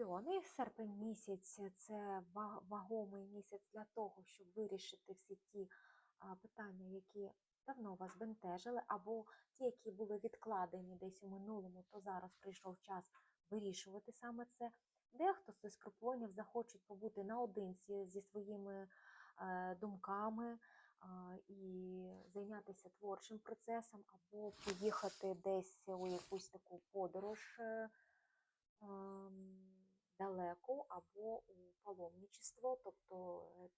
Скорпіони, серпень місяць це вагомий місяць для того, щоб вирішити всі ті питання, які давно вас бентежили, або ті, які були відкладені десь у минулому, то зараз прийшов час вирішувати саме це. Дехто з скорпіонів захочуть побути наодинці зі своїми е, думками і зайнятися творчим процесом, або поїхати десь у якусь таку подорож. е, ем, або у паломничество, тобто е,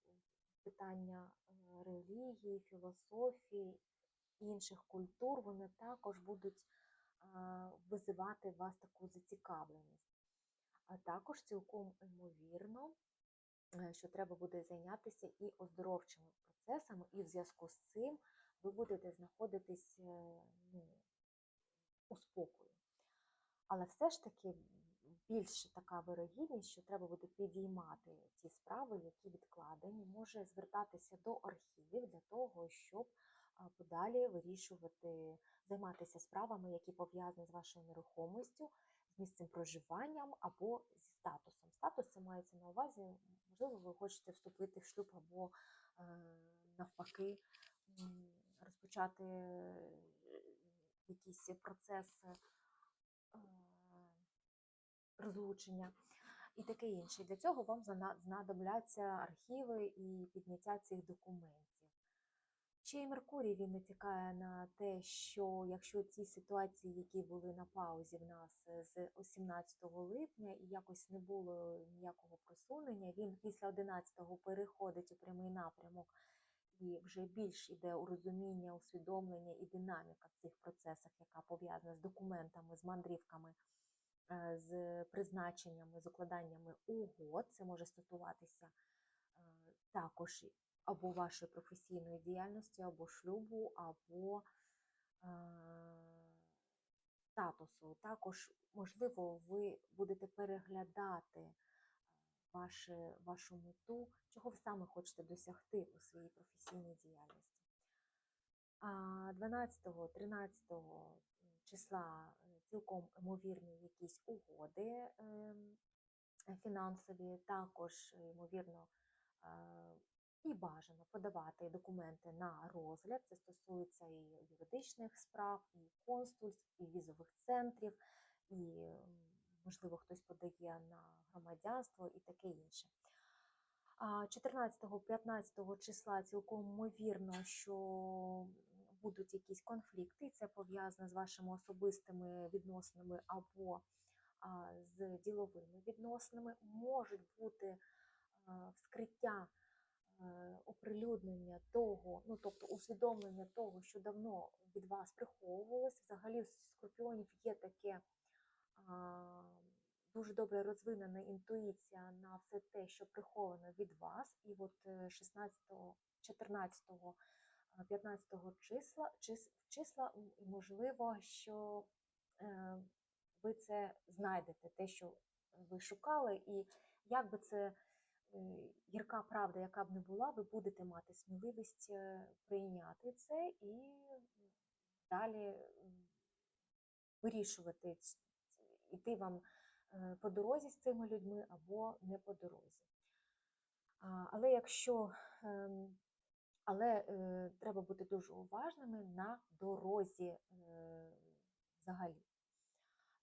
питання е, релігії, філософії, інших культур, вони також будуть визивати в вас таку зацікавленість. А також цілком ймовірно, е, що треба буде зайнятися і оздоровчими процесами, і в зв'язку з цим ви будете знаходитись ну, у спокою. Але все ж таки більше така вирогідність, що треба буде підіймати ті справи, які відкладені, може звертатися до архівів для того, щоб подалі вирішувати, займатися справами, які пов'язані з вашою нерухомістю, з місцем проживанням або зі статусом. Статус це мається на увазі, можливо, ви хочете вступити в шлюб або е, навпаки розпочати е, якийсь процес. Розлучення і таке інше. Для цього вам знадобляться архіви і підняття цих документів. Ще й Меркурій він натякає на те, що якщо ці ситуації, які були на паузі в нас е, з 18 липня, і якось не було ніякого просунення, він після 11-го переходить у прямий напрямок і вже більш іде у розуміння, усвідомлення і динаміка в цих процесах, яка пов'язана з документами, з мандрівками з призначеннями, з укладаннями угод. Це може стосуватися е, також або вашої професійної діяльності, або шлюбу, або е, статусу. Також, можливо, ви будете переглядати е, ваше, вашу мету, чого ви саме хочете досягти у своїй професійній діяльності. А 12-13 числа е, цілком ймовірні якісь угоди ем, фінансові, також, е, ймовірно, е, і бажано подавати документи на розгляд. Це стосується і юридичних справ, і консульств, і візових центрів, і, можливо, хтось подає на громадянство і таке інше. 14-15 числа цілком ймовірно, що будуть якісь конфлікти, і це пов'язане з вашими особистими відносинами або з діловими відносинами, можуть бути вскриття е, оприлюднення того, ну тобто усвідомлення того, що давно від вас приховувалось. Взагалі, у скорпіонів є таке. Дуже добре розвинена інтуїція на все те, що приховано від вас, і от е, 16-14 15-го числа, чис, числа, можливо, що е, ви це знайдете, те, що ви шукали, і як би це е, гірка правда, яка б не була, ви будете мати сміливість е, прийняти це і далі вирішувати, іти вам по дорозі з цими людьми або не по дорозі. Але якщо ем, але е, треба бути дуже уважними на дорозі е, взагалі.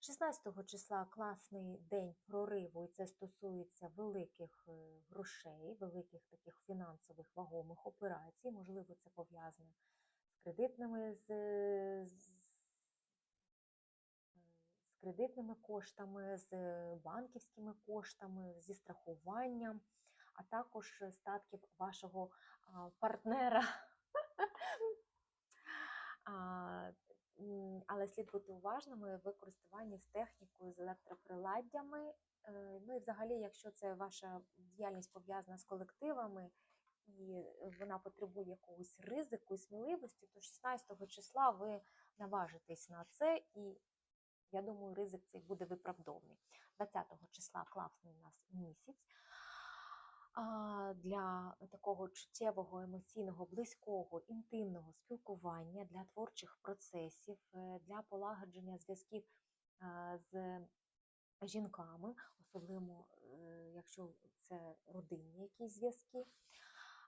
16 числа класний день прориву, і це стосується великих е, грошей, великих таких фінансових вагомих операцій. Можливо, це пов'язане з кредитними, з, з, з кредитними коштами, з банківськими коштами, зі страхуванням, а також статків вашого партнера. Але слід бути уважними в використанні з технікою, з електроприладдями. Е, Ну і взагалі, якщо це ваша діяльність пов'язана з колективами і вона потребує якогось ризику і сміливості, то 16 числа ви наважитесь на це, і я думаю, ризик цей буде виправдовний. 20 числа класний у нас місяць. Для такого чуттєвого, емоційного, близького, інтимного спілкування, для творчих процесів, е, для полагодження зв'язків з жінками, особливо е, якщо це родинні якісь зв'язки.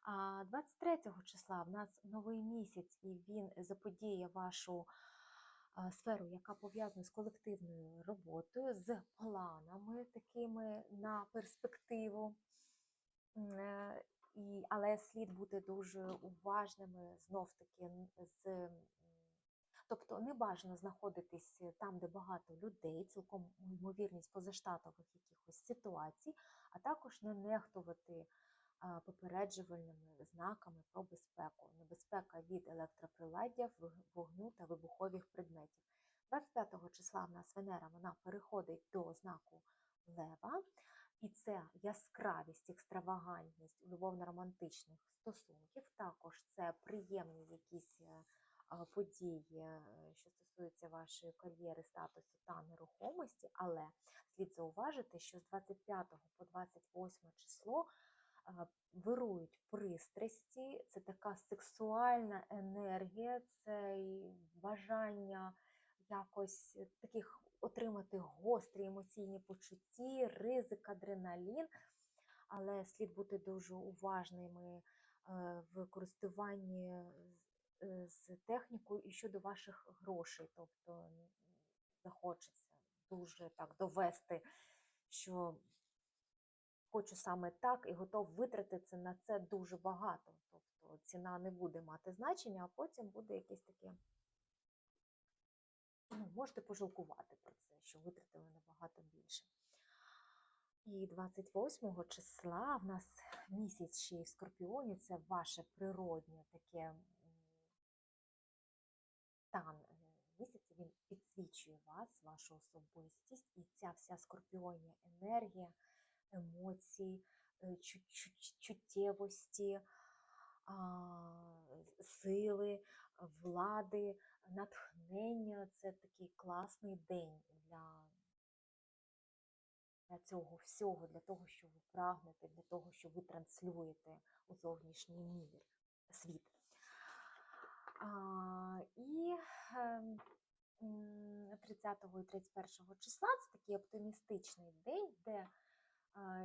А 23 числа в нас новий місяць, і він заподіє вашу сферу, яка пов'язана з колективною роботою, з планами такими на перспективу. Е, І, але слід бути дуже уважними знов таки з. Тобто не бажано знаходитись там, де багато людей, цілком ймовірність позаштатових якихось ситуацій, а також не нехтувати попереджувальними знаками про безпеку. Небезпека від електроприладдя, вог- вогню та вибухових предметів. 25 числа в нас Венера вона переходить до знаку Лева, і це яскравість, екстравагантність любовно-романтичних стосунків. Також це приємні якісь е, події, е, що стосуються вашої кар'єри, статусу та нерухомості, але слід зауважити, що з 25 по 28 число вирують пристрасті, це така сексуальна енергія, це бажання якось таких отримати гострі емоційні почутті, ризик, адреналін, але слід бути дуже уважними е, в користуванні з- е, технікою і щодо ваших грошей. Тобто захочеться дуже так довести, що хочу саме так і готов витратити на це дуже багато. Тобто ціна не буде мати значення, а потім буде якесь таке. Можете пожалкувати про це, що витратили набагато більше. І 28 числа в нас місяць ще й в Скорпіоні, це ваше природнє таке стан е, місяця, він підсвічує вас, вашу особистість, і ця вся скорпіоння енергія, емоції, е, чу- чу- чуттєвості, сили, влади, натхнення це такий класний день для, для цього всього, для того, що ви прагнете, для того, що ви транслюєте у зовнішній мір, світ. А, і ем, м, 30 і 31 числа це такий оптимістичний день, де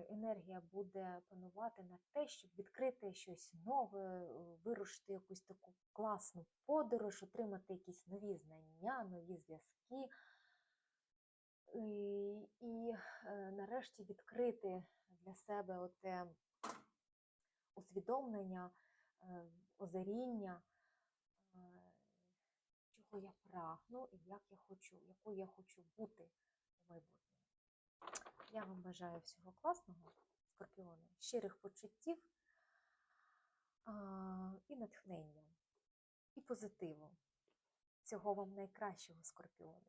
енергія буде панувати на те, щоб відкрити щось нове, е, вирушити якусь таку класну подорож, отримати якісь нові знання, нові зв'язки. І, і е, нарешті відкрити для себе оте усвідомлення, е, озаріння, чого я прагну і як я хочу, якою я хочу бути. Я вам бажаю всього класного, скорпіони, щирих почуттів і натхнення, і позитиву. Всього вам найкращого, скорпіони.